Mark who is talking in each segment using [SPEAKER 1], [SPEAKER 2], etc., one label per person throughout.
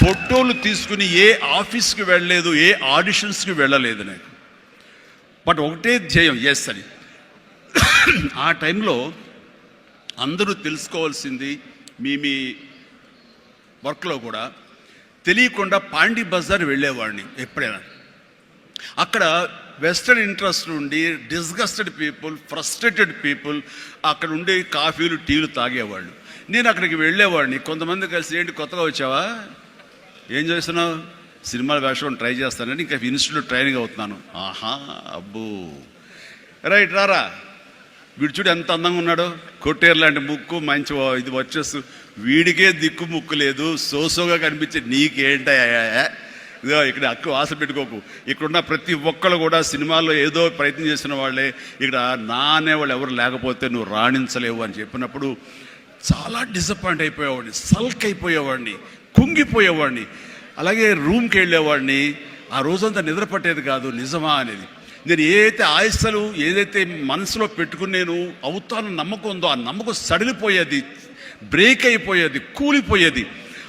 [SPEAKER 1] ఫోటోలు తీసుకుని ఏ ఆఫీస్కి వెళ్ళలేదు ఏ ఆడిషన్స్కి వెళ్ళలేదు నాకు. బట్ ఒకటే ధ్యేయం ఎస్ అని. ఆ టైంలో అందరూ తెలుసుకోవాల్సింది మీ మీ వర్క్లో కూడా తెలియకుండా పాండి బజార్ వెళ్ళేవాడిని ఎప్పుడైనా. అక్కడ వెస్టర్న్ ఇంట్రెస్ట్ నుండి డిస్గస్టెడ్ పీపుల్ ఫ్రస్ట్రేటెడ్ పీపుల్ అక్కడ ఉండే కాఫీలు టీలు తాగేవాళ్ళు. నేను అక్కడికి వెళ్ళేవాడిని. కొంతమంది కలిసి ఏంటి కొత్తగా వచ్చావా? ఏం చేస్తున్నావు సినిమాల వేషం ట్రై చేస్తానని ఇంకా ఇన్స్టిట్యూట్ ట్రైనింగ్ అవుతున్నాను. ఆహా అబ్బో. రైట్ రారా. వీడు చూడు ఎంత అందంగా ఉన్నాడో. కొట్టేరు లాంటి ముక్కు మంచి ఇది వచ్చేస్తు. వీడికే దిక్కు ముక్కు లేదు. సోసోగా కనిపించే నీకేంటయ్యా ఇదో ఇక్కడ అక్కు ఆశ పెట్టుకోకు. ఇక్కడున్న ప్రతి ఒక్కరు కూడా సినిమాల్లో ఏదో ప్రయత్నం చేసిన వాళ్ళే. ఇక్కడ నా అనేవాళ్ళు ఎవరు లేకపోతే నువ్వు రాణించలేవు అని చెప్పినప్పుడు చాలా డిసప్పాయింట్ అయిపోయేవాడిని. సల్క్ అయిపోయేవాడిని. కుంగిపోయేవాడిని. అలాగే రూమ్కి వెళ్ళేవాడిని. ఆ రోజంతా నిద్ర పట్టేది కాదు. నిజమా అనేది. నేను ఏదైతే ఆయస్సలు ఏదైతే మనసులో పెట్టుకుని నేను అవుతాను నమ్మకం ఉందో ఆ నమ్మకం సడిలిపోయేది బ్రేక్ అయిపోయేది కూలిపోయేది.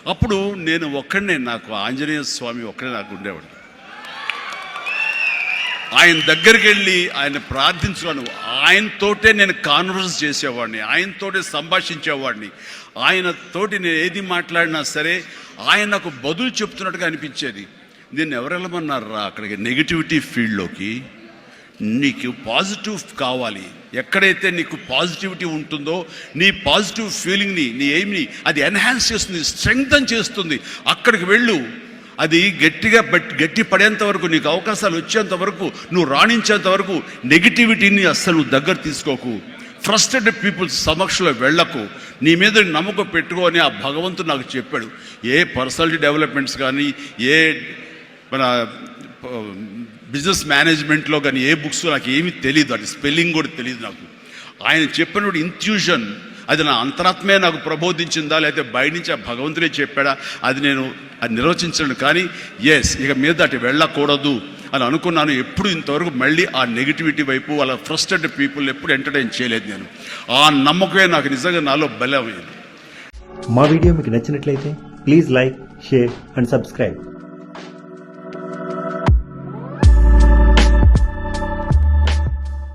[SPEAKER 1] అప్పుడు నేను ఒక్కడనే నాకు ఆంజనేయ స్వామి ఒక్కడే నాకు ఉండేవాడు. ఆయన దగ్గరికి వెళ్ళి ఆయన ప్రార్థించున్నాను ఆయనతోటే నేను కాన్వర్స్ చేసేవాడిని ఆయనతోటే సంభాషించేవాడిని. ఆయనతోటి నేను ఏది మాట్లాడినా సరే ఆయన నాకు బదులు చెప్తున్నట్టుగా అనిపించేది. నేను ఎవరు రా అక్కడికి నెగిటివిటీ ఫీల్డ్లోకి నీకు పాజిటివ్ కావాలి. ఎక్కడైతే నీకు పాజిటివిటీ ఉంటుందో నీ పాజిటివ్ ఫీలింగ్ని నీ ఎయిమ్ని అది ఎన్హాన్స్ చేస్తుంది స్ట్రెంగ్తన్ చేస్తుంది. అక్కడికి వెళ్ళు. అది గట్టిగా గట్టి పడేంత వరకు నీకు అవకాశాలు వచ్చేంత వరకు నువ్వు రాణించేంత వరకు నెగిటివిటీని అస్సలు నువ్వు దగ్గర తీసుకోకు. ఫ్రస్ట్రేటెడ్ పీపుల్స్ సమక్షంలో వెళ్ళకు. నీ మీద నమ్మకం పెట్టుకో అని ఆ భగవంతుడు నాకు చెప్పాడు. ఏ పర్సనాలిటీ డెవలప్మెంట్స్ కానీ ఏ మన బిజినెస్ మేనేజ్మెంట్లో కానీ ఏ బుక్స్ నాకు ఏమీ తెలియదు అది స్పెల్లింగ్ కూడా తెలియదు నాకు. ఆయన చెప్పినప్పుడు ఇంట్యూషన్ అది నా అంతరాత్మే నాకు ప్రబోధించిందా లేకపోతే బయట నుంచి ఆ భగవంతుడే చెప్పాడా? అది నేను అది నిర్వచించను కానీ ఎస్ ఇక మీద అటు వెళ్ళకూడదు అని అనుకున్నాను. ఎప్పుడు ఇంతవరకు మళ్ళీ ఆ నెగిటివిటీ వైపు వాళ్ళ ఫ్రస్ట్రేటెడ్ పీపుల్ ఎప్పుడు ఎంటర్టైన్ చేయలేదు నేను. ఆ నమ్మకమే నాకు నిజంగా నాలో బలమైంది.
[SPEAKER 2] మా వీడియో మీకు నచ్చినట్లయితే please like share and subscribe